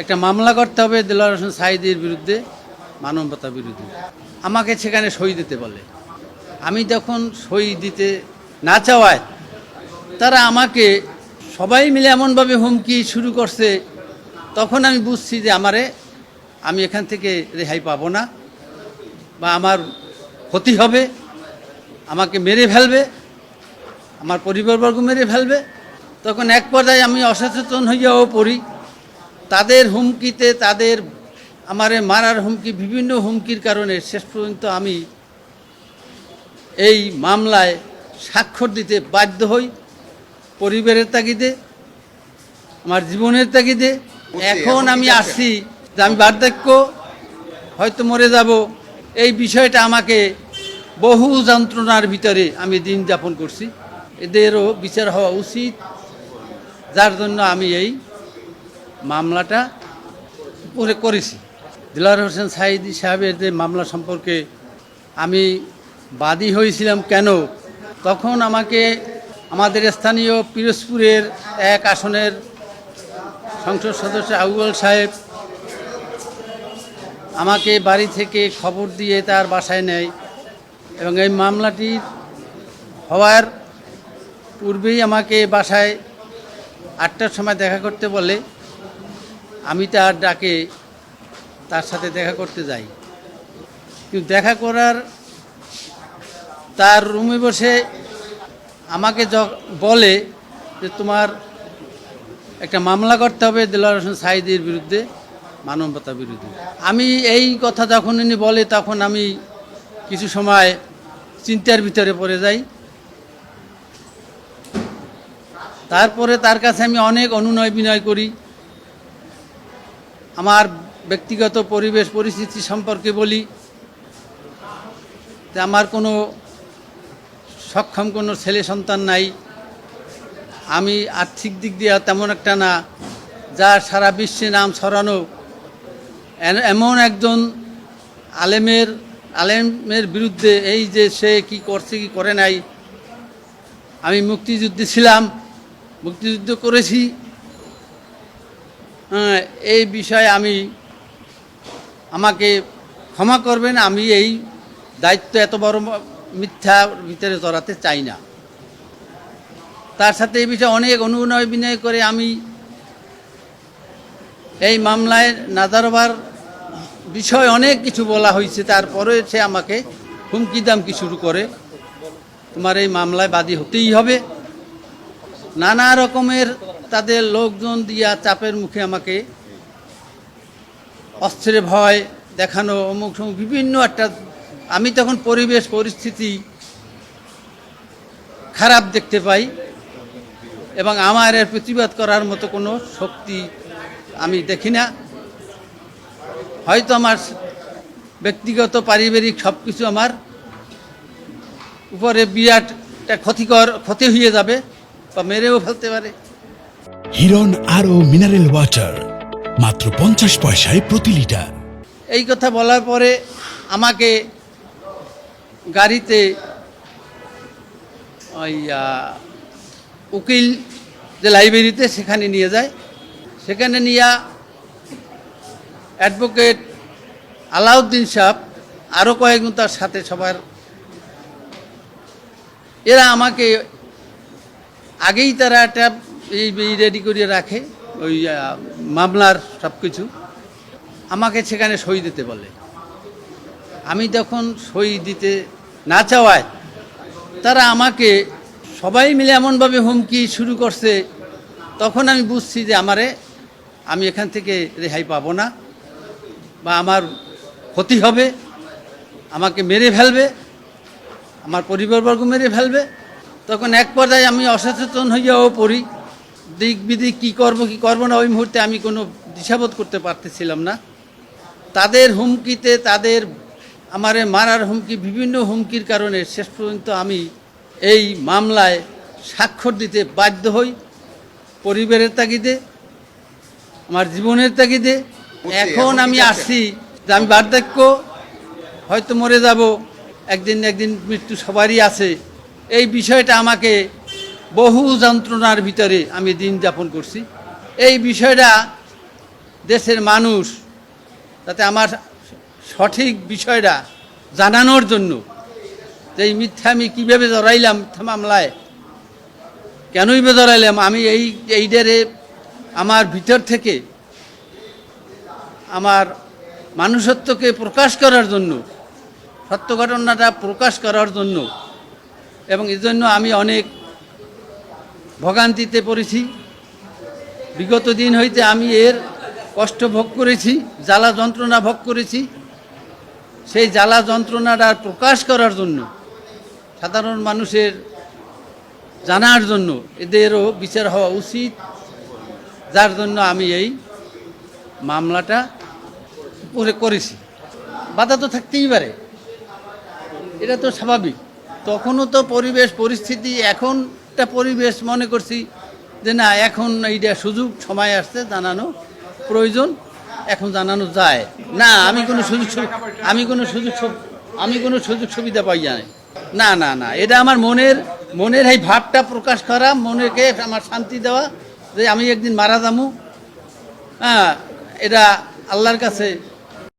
একটা মামলা করতে হবে দেলোয়ার হোসেন সাইদির বিরুদ্ধে মানবতা বিরুদ্ধে। আমাকে সেখানে সই দিতে বলে। আমি যখন সই দিতে না চাওয়ায়, তারা আমাকে সবাই মিলে এমনভাবে হুমকি শুরু করছে, তখন আমি বুঝছি যে আমারে, আমি এখান থেকে রেহাই পাবো না, বা আমার ক্ষতি হবে, আমাকে মেরে ফেলবে, আমার পরিবারবর্গ মেরে ফেলবে। তখন এক পর্যায়ে আমি অসচেতন হইয়াও পড়ি। তাদের হুমকিতে তাদের আমারে মারার হুমকি বিভিন্ন হুমকির কারণে শেষ পর্যন্ত আমি এই মামলায় স্বাক্ষর দিতে বাধ্য হই। পরিবারের তাগিদে আমার জীবনের তাগিদে। এখন আমি আসছি যে আমি বার্ধক্য হয়তো মরে যাব। এই বিষয়টা আমাকে বহু যন্ত্রণার ভিতরে আমি দিন যাপন করছি। এদেরও বিচার হওয়া উচিত। যার জন্য আমি এই মামলাটা করে করেছি। দিলার হোসেন সাইদি সাহেবের যে মামলা সম্পর্কে আমি বাদী হয়েছিলাম কেন? তখন আমাকে আমাদের স্থানীয় পিরোজপুরের এক আসনের সংসদ সদস্য আউয়াল সাহেব আমাকে বাড়ি থেকে খবর দিয়ে তার বাসায় নেয় এবং এই মামলাটির হওয়ার পূর্বেই আমাকে বাসায় আটটার সময় দেখা করতে বলে। আমি তার ডাকে তার সাথে দেখা করতে যাই। কিন্তু দেখা করার তার রুমে বসে আমাকে বলে যে তোমার একটা মামলা করতে হবে দেলোয়ার হোসেন সাইদির বিরুদ্ধে, মানবতা বিরুদ্ধে আমি এই কথা যখন উনি বলে তখন আমি কিছু সময় চিন্তার ভিতরে পড়ে যাই। তারপরে তার কাছে আমি অনেক অনুনয় বিনয় করি। আমার ব্যক্তিগত পরিবেশ, পরিস্থিতি সম্পর্কে বলি যে আমার কোনো সক্ষম কোনো ছেলে সন্তান নাই। আমি আর্থিক দিক দিয়ে তেমন একটা না, যার সারা বিশ্বে নাম ছড়ানো এমন একজন আলেমের আলেমের বিরুদ্ধে এই যে সে কি করছে, কি করে নাই, আমি মুক্তিযুদ্ধে ছিলাম, মুক্তিযুদ্ধ করেছি। এই বিষয়ে আমি আমাকে ক্ষমা করবেন, আমি এই দায়িত্ব এত বড় মিথ্যার ভিতরে জড়াতে চাই না। তার সাথে এই বিষয়ে অনেক অনুনয় বিনয় করে আমি এই মামলায় নাজারবার বিষয় অনেক কিছু বলা হয়েছে, তারপরে সে আমাকে হুমকি দামকি শুরু করে। তোমার এই মামলায় বাদী হতেই হবে। নানা রকমের তাদের লোকজন দিয়া চাপের মুখে আমাকে অস্ত্রে ভয় দেখানো, অমুক সমুক বিভিন্ন একটা, আমি তখন পরিবেশ, পরিস্থিতি খারাপ দেখতে পাই এবং আমার এর প্রতিবাদ করার মতো কোনো শক্তি আমি দেখি না। হয়তো আমার ব্যক্তিগত, পারিবারিক সব কিছু আমার উপরে বিরাট একটা ক্ষতিকর, ক্ষতি হয়ে যাবে বা মেরেও ফেলতে পারে। হিরন আরও মিনারেল ওয়াটার মাত্র পঞ্চাশ পয়সায় প্রতি লিটার এই কথা বলার পরে আমাকে গাড়িতে ওই উকিল যে লাইব্রেরিতে সেখানে নিয়ে যায়। সেখানে নিয়ে অ্যাডভোকেট আলাউদ্দিন সাহেব আরও কয়েকজন তার সাথে সবার, এরা আমাকে আগেই তারা একটা এই রেডি করে রাখে, ওই মামলার সব কিছু আমাকে সেখানে সই দিতে বলে। আমি যখন সই দিতে না চাওয়ায়, তারা আমাকে সবাই মিলে এমনভাবে হুমকি শুরু করছে, তখন আমি বুঝছি যে আমারে, আমি এখান থেকে রেহাই পাবো না, বা আমার ক্ষতি হবে, আমাকে মেরে ফেলবে, আমার পরিবারবর্গ মেরে ফেলবে। তখন এক পর্যায়ে আমি অসচেতন হইয়াও পড়ি। দিক বিদিক কী করব কী করব না ওই মুহূর্তে আমি কোনো দিশাবোধ করতে পারতেছিলাম না। তাদের হুমকিতে তাদের আমারে মারার হুমকি বিভিন্ন হুমকির কারণে শেষ পর্যন্ত আমি এই মামলায় স্বাক্ষর দিতে বাধ্য হই। পরিবারের তাগিদে আমার জীবনের তাগিদে। এখন আমি আসছি যে আমি বার্ধক্য হয়তো মরে যাব একদিন একদিন মৃত্যু সবারই আছে। এই বিষয়টা আমাকে বহু যন্ত্রণার ভিতরে আমি দিন যাপন করছি। এই বিষয়টা দেশের মানুষ যাতে আমার সঠিক বিষয়টা জানানোর জন্য যে এই মিথ্যা আমি কীভাবে জড়াইলাম মিথ্যা মামলায়, কেনই বা জড়াইলাম, আমি এই এইটারে আমার ভিতর থেকে আমার মানুষত্বকে প্রকাশ করার জন্য, সত্য ঘটনাটা প্রকাশ করার জন্য এবং এজন্য আমি অনেক ভোগান্তিতে পড়েছি। বিগত দিন হইতে আমি এর কষ্ট ভোগ করেছি, জ্বালা যন্ত্রণা ভোগ করেছি। সেই জ্বালা যন্ত্রণাটা প্রকাশ করার জন্য, সাধারণ মানুষের জানার জন্য এদেরও বিচার হওয়া উচিত। যার জন্য আমি এই মামলাটা করে করেছি। বাধা তো থাকতেই পারে। এটা তো স্বাভাবিক। তখনও তো পরিবেশ, পরিস্থিতি এখনটা পরিবেশ মনে করছি যে না, এখন এইটা সুযোগ, সময় আসছে, জানানো প্রয়োজন, এখন জানানো যায়। না, আমি কোনো সুযোগ আমি কোনো সুযোগ আমি কোনো সুযোগ সুবিধা পাই জানি। না না না, এটা আমার মনের মনের এই ভাবটা প্রকাশ করা, মনেকে আমার শান্তি দেওয়া, যে আমি একদিন মারা যামু হ্যাঁ এটা আল্লাহর কাছে